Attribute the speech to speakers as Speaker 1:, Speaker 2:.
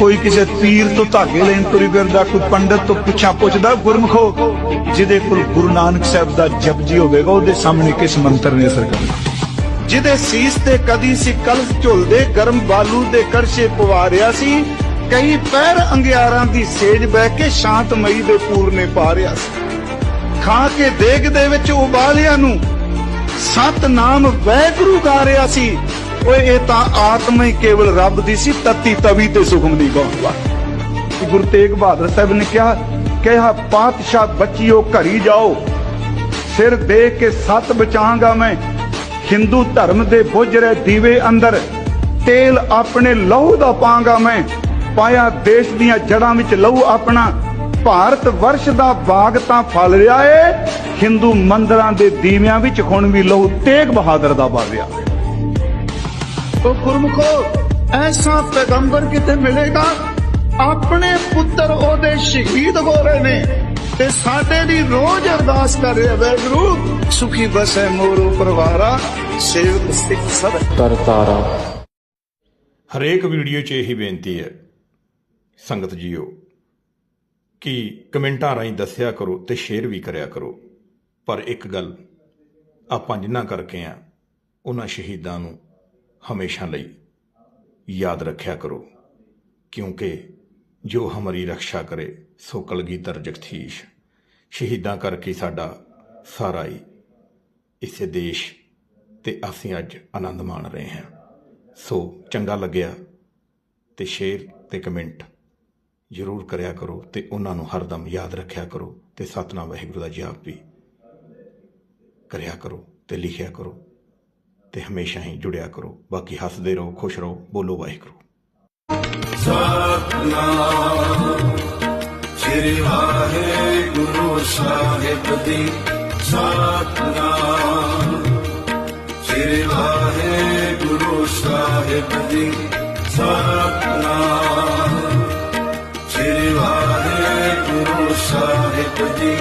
Speaker 1: ਕੋਈ ਕਿਸੇ ਪੀਰ ਤੋਂ ਧਾਗੇ ਲੈਣ ਤੁਰੀ ਫਿਰਦਾ, ਕੋਈ ਪੰਡਤ ਤੋਂ ਪੁੱਛਾ ਪੁੱਛਦਾ, ਗੁਰਮਖੋ, ਜਿਹਦੇ ਕੋਲ ਗੁਰੂ ਨਾਨਕ ਸਾਹਿਬ ਦਾ ਜਪਜੀ ਹੋਵੇਗਾ, ਉਹਦੇ ਸਾਹਮਣੇ ਕਿਸ ਮੰਤਰ ਨੇ ਅਸਰ ਕਰਨਾ? ਜਿਹਦੇ ਸੀਸ ਤੇ ਕਦੀ ਸੀ ਕਲਸ ਝੁਲਦੇ, ਗਰਮ ਬਾਲੂ ਦੇ ਕਰਸ਼ੇ ਪਵਾਰਿਆ ਸੀ, ਕਈ ਪੈਰ ਅੰਗਿਆਰਾਂ ਦੀ ਸੇਜ ਬਹਿ ਕੇ ਸ਼ਾਂਤਮਈ ਦੇ ਪੂਰਨੇ ਪਾ ਰਿਆ ਸੀ। ਖਾ ਕੇ ਦੇਗ ਦੇ ਵਿੱਚ ਉਬਾਲਿਆਂ ਨੂੰ, ਸਤਨਾਮ ਵੈਗੁਰੂ ਗਾ ਰਿਹਾ ਸੀ। ਓਏ, ਇਹ ਤਾਂ ਆਤਮਾ ਹੀ ਕੇਵਲ ਰੱਬ ਦੀ ਸੀ, ਤਤੀ ਤਵੀ ਤੇ ਸੁਖਮ ਦੀ ਗਾਉਂਦਾ ਗੁਰੂ ਤੇਗ ਬਹਾਦਰ ਸਾਹਿਬ ਨੇ ਕਿਹਾ ਕਿਹਾ, ਪਾਤਸ਼ਾਹ ਬੱਚਿਓ, ਘਰੀ ਜਾਓ। ਸਿਰ ਦੇ ਕੇ ਸੱਤ ਬਚਾਂਗਾ ਮੈਂ। ਹਿੰਦੂ ਧਰਮ ਦੇ ਬੁੱਝ ਰਹੇ ਦੀਵੇ ਅੰਦਰ। ਤੇਲ ਆਪਣੇ ਲਹੂ ਦਾ ਪਾਂਗਾ ਮੈਂ। ਪਾਇਆ ਦੇਸ਼ ਦੀਆਂ ਜੜਾਂ ਵਿੱਚ ਲਹੂ ਆਪਣਾ। ਭਾਰਤ ਵਰਸ਼ ਦਾ ਬਾਗ ਤਾਂ ਫਲ ਰਿਹਾ ਏ। ਹਿੰਦੂ ਮੰਦਰਾਂ ਦੇ ਦੀਵਿਆਂ ਵਿੱਚ ਹੁਣ ਵੀ ਲਹੂ ਤੇਗ ਬਹਾਦਰ ਦਾ ਵਗਿਆ ਉਹ ਗੁਰਮੁਖੋ ਐਸਾ ਪੈਗੰਬਰ ਕਿਤੇ ਮਿਲੇਗਾ? ਆਪਣੇ ਪੁੱਤਰ ਉਹਦੇ ਸ਼ਹੀਦ ਹੋ ਰਹੇ ਨੇ ਤੇ ਸਾਡੇ ਲਈ ਰੋਜ਼ ਅਰਦਾਸ ਕਰ ਰਿਹਾ ਵੈਗਰੂ ਸੁਖੀ ਬਸੈ ਮੋਰੋ ਪਰਵਾਰਾ ਸੇਵਕ ਸਿੱਖ ਸਭ।
Speaker 2: ਤਰਤਾਰਾ
Speaker 3: ਹਰੇਕ ਵੀਡੀਓ 'ਚ ਇਹੀ ਬੇਨਤੀ ਹੈ ਸੰਗਤ ਜੀਓ ਕਿ ਕਮੈਂਟਾਂ ਰਾਹੀਂ ਦੱਸਿਆ ਕਰੋ ਤੇ ਸ਼ੇਅਰ ਵੀ ਕਰਿਆ ਕਰੋ। ਪਰ ਇੱਕ ਗੱਲ ਆਪਾਂ ਜਿੰਨਾ ਕਰਕੇ ਆ ਉਹਨਾਂ ਸ਼ਹੀਦਾਂ ਨੂੰ ਹਮੇਸ਼ਾ ਲਈ ਯਾਦ ਰੱਖਿਆ ਕਰੋ, ਕਿਉਂਕਿ ਜੋ ਹਮਾਰੀ ਰੱਖਿਆ ਕਰੇ, ਸੋ ਕਲਗੀਧਰ ਜਗਥੀਸ਼ ਸ਼ਹੀਦਾਂ ਕਰਕੇ ਸਾਡਾ ਸਾਰਾ ਹੀ ਇਸੇ ਦੇਸ਼ ਤੇ ਅਸੀਂ ਅੱਜ ਆਨੰਦ ਮਾਣ ਰਹੇ ਹਾਂ। ਸੋ ਚੰਗਾ ਲੱਗਿਆ ਤੇ ਸ਼ੇਅਰ ਤੇ ਕਮੈਂਟ ਜ਼ਰੂਰ ਕਰਿਆ ਕਰੋ ਤੇ ਉਹਨਾਂ ਨੂੰ ਹਰਦਮ ਯਾਦ ਰੱਖਿਆ ਕਰੋ ਤੇ ਸਤਨਾਮ ਵਾਹਿਗੁਰੂ ਦਾ ਜਾਪ ਵੀ ਕਰਿਆ ਕਰੋ ਤੇ ਲਿਖਿਆ ਕਰੋ। ਤੇ ਹਮੇਸ਼ਾ ਹੀ ਜੁੜਿਆ ਕਰੋ। ਬਾਕੀ ਹੱਸਦੇ ਰਹੋ, ਖੁਸ਼ ਰਹੋ, ਬੋਲੋ ਵਾਹਿਗੁਰੂ।
Speaker 4: ਸਤਨਾਮ, ਸ੍ਰੀ ਵਾਹਿਗੁਰੂ ਸਾਹਿਬ ਜੀ ਸਤਨਾਮ। ਸ੍ਰੀ ਵਾਹਿਗੁਰੂ ਸਾਹਿਬ ਜੀ ਸਤਨਾਮ। ਸ੍ਰੀ ਵਾਹਿਗੁਰੂ ਸਾਹਿਬ ਜੀ